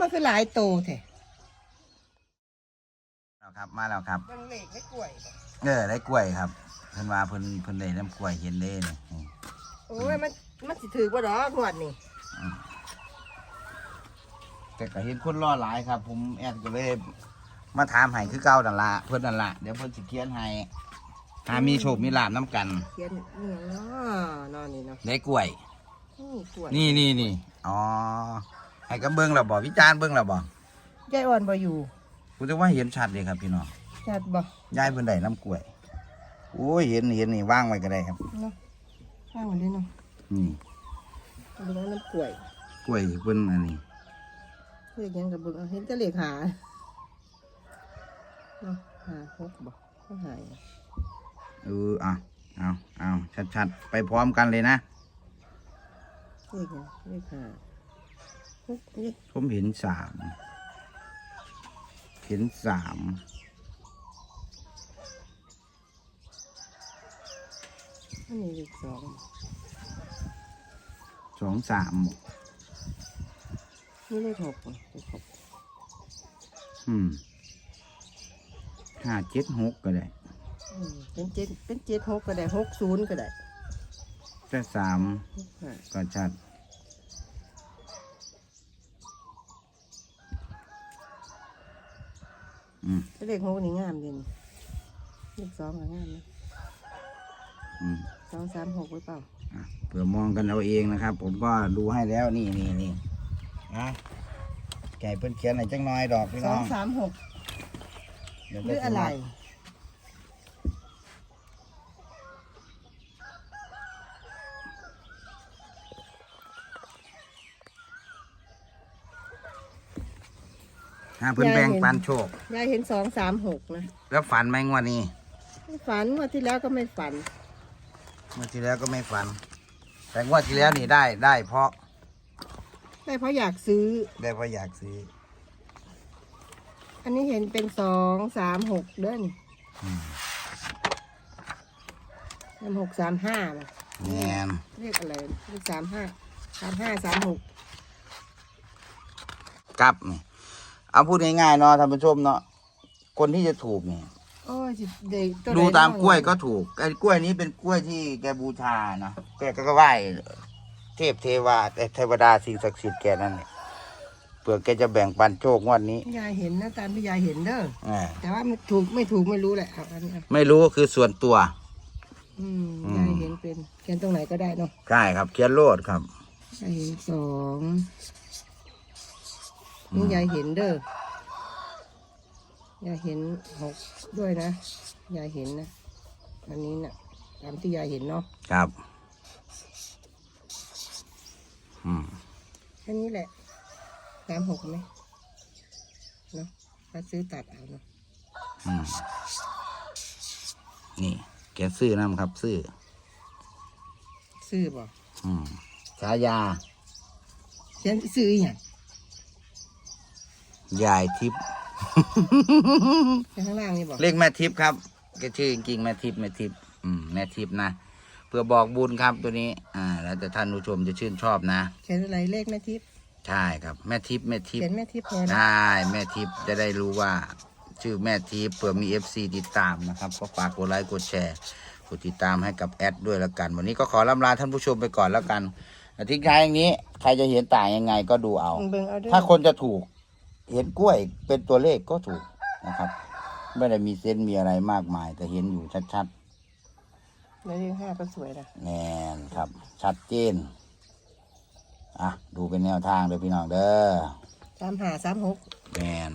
มันคือหลายโตแท้แล้วครับ มาแล้วครับบางเลขไม่กล้วยเออได้กล้วยครับเพิ่นว่าเพิ่นเพิ่นได้น้ำกล้วยเห็นเด้นี่นี่โอ้ยมันมันสิถือบ่ดอกงวดนี่แต่ก็เห็นคนรอหลายครับ ผมแอดก็เลย มาถามให้คือเก่านั่นละเพิ่นนั่นละเดี๋ยวเพิ่นสิเขียนให้ถ้ามีโชคมีลาบน้ำกันเขียนนี่เนาะนอนนี่เนาะได้กล้วย นี่กล้วยนี่นี่นี่อ๋อ ให้กับเบิ้งแล้วบ่วิจารณ์เบิ้งแล้วบ่ยายอ่อนบ่อยู่กูจะว่าเห็นชัดเลยครับพี่น้องชัดบ่ยายเพิ่นได้น้ำกล้วยโอ้ยเห็นเห็นนี่ว่างไว้ก็ได้ครับเนาะข้างมันด้วยเนาะนี่ดูว่าน้ำกล้วยกล้วยเพิ่นอันนี้เลขหยังกับเบิ่งเอาเห็นแต่เลขหาเนาะหาหกบ่ก็หายเออเอาเอาเอาชัดๆไปพร้อมกันเลยนะเลขหยังเลขหาหกเลข ผมเห็นสามเห็นสามอันนี้เลขสองสองสามนี่เลขหกบ่เลขหกอืมห้าเจ็ดหกก็ได้อืมเป็นเจ็ดเป็นเจ็ดหกก็ได้หกศูนย์ก็ได้แต่สามหกห้าก็ชัด อืมเลขหกนี่งามเด่นเลขสองก็งามนะอืมสองสามหกไว้เปล่าอะเผื่อมองกันเอาเองนะครับ ผมก็ดูให้แล้วนี่นี่นี่นะไก่เพิ่นเขียนอะไรจังน้อยดอกพี่สน้อองงสามหกเดี๋ยวหรืออะไร ฮะเพิ่นแบ่งปันโชค ยายเห็นสองสามหกนะแล้วฝันไหมงวดนี้ไม่ฝันเมื่อที่แล้วก็ไม่ฝัน เมื่อที่แล้วก็ไม่ฝัน แต่งวดที่แล้วนี่ได้ได้เพราะได้เพราะอยากซื้อ ได้เพราะอยากซื้ออันนี้เห็นเป็นสองสามหกเด้อนอืมสามหกสามห้าป่ะแมนเลขอะไรเลขสามห้าสามห้าสามหกกลับนี่ เอาพูดง่ายๆเนาะท่านผู้ชมเนาะคนที่จะถูกนี่โอ้ยสิเด็กวดูใตามกล้วยก็ถูกไอ้กล้วยนี้เป็นกล้วยที่แกบูชานะแกก็ไหว้เทพเทวาแต่เทวดาสิ่งศักดิ์สิทธิ์แกนั่นเนี่ยเผื่อแกจะแบ่งปันโชคงวดนี้ยายเห็นนะตามที่ยายเห็นเด้ออ่าแต่ว่าไม่ถูกไม่ถูกไม่รู้แหละเอาอันนี้เอาไม่รู้คือส่วนตัว อืมอืม ยายเห็นเป็นเขียนตรงไหนก็ได้เนาะใช่ครับเขียนโลดครับยายเห็นสอง นี่ยายเห็นเด้อยายเห็นหกด้วยนะยายเห็นนะอันนี้นะตามที่ยายเห็นเนาะครับ อืมแค่นี้แหละสามหกไหมเนาะถ้าซื้อตัดเอาเนาะอืมนี่ แกซื้อน้ำครับ ซื้อซื้อบ่อืมฉายาเขียนซื้ออหย่าง ยายทิพย์ข้างล่างนี่บ่เรียกแม่ทิพย์ครับแกชื่อจริงๆแม่ทิพย์แม่ทิพย์อืมแม่ทิพย์นะเพื่อบอกบุญครับตัวนี้ อ่า แล้วแต่ท่านผู้ชมจะชื่นชอบนะ เขียนอะไรเลขแม่ทิพย์ใช่ครับแม่ทิพย์แม่ทิพเขียย์นแม่ทิพย์แทนนะ ใช่แม่ทิพย์จะได้รู้ว่า ชื่อแม่ทิพย์เผื่อมีเอฟซีติดตามนะครับก็ฝากกดไลค์กดแชร์กดติดตามให้กับแอดด้วยแล้วกัน วันนี้ก็ขอลำลาท่านผู้ชมไปก่อนแล้วกันอาทิ้งท้ายอย่างนี้ ใครจะเห็นต่างยังไงก็ดูเอา เบิ่งเอาเด้อถ้าคนจะถูก เห็นกล้วยเป็นตัวเลขก็ถูกนะครับ ไม่ได้มีเส้นมีอะไรมากมาย แต่เห็นอยู่ชัดแล้วเลขห้าก็สวยนะๆแน่นครับ ชัดเจนอะดูเป็นแนวทางเลยพี่น้องเด้อ สามห้าสามหกแมน